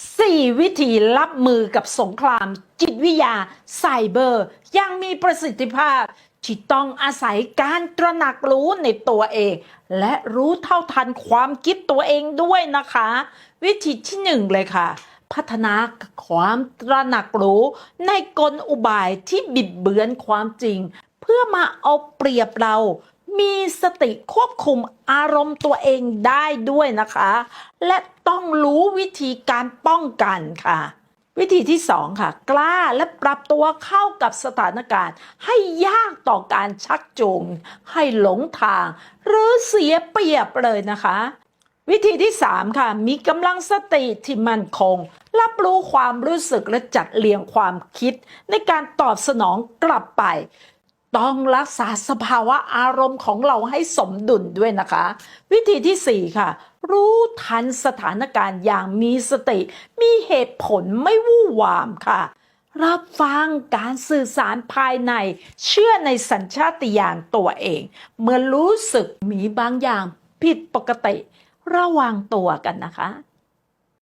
4 วิธีรับมือกับสงคราม จิตวิทยาไซเบอร์ ยังมีประสิทธิภาพ ที่ต้องอาศัยการตระหนักรู้ในตัวเอง และรู้เท่าทันความคิดตัวเองด้วยนะคะ วิธีที่หนึ่งเลยค่ะ พัฒนาความตระหนักรู้ในกลอุบายที่บิดเบือนความจริง เพื่อมาเอาเปรียบเรา มีสติควบคุมอารมณ์ตัวเองได้ด้วยนะคะ และต้องรู้วิธีการป้องกันค่ะ วิธีที่สองค่ะ กล้าและปรับตัวเข้ากับสถานการณ์ ให้ยากต่อการชักจูงให้หลงทาง หรือเสียเปรียบเลยนะคะ วิธีที่ 3 ค่ะ มีกำลังสติที่มั่นคง รับรู้ความรู้สึกและจัดเรียงความคิด ในการตอบสนองกลับไป ต้องรักษาสภาวะอารมณ์ของเราให้สมดุลด้วยนะคะ วิธีที่ 4 ค่ะ รู้ทันสถานการณ์อย่างมีสติ มีเหตุผลไม่วู่วามค่ะ รับฟังการสื่อสารภายใน เชื่อในสัญชาติญาณตัวเอง เมื่อรู้สึกมีบางอย่างผิดปกติ ระวังตัวกันนะคะ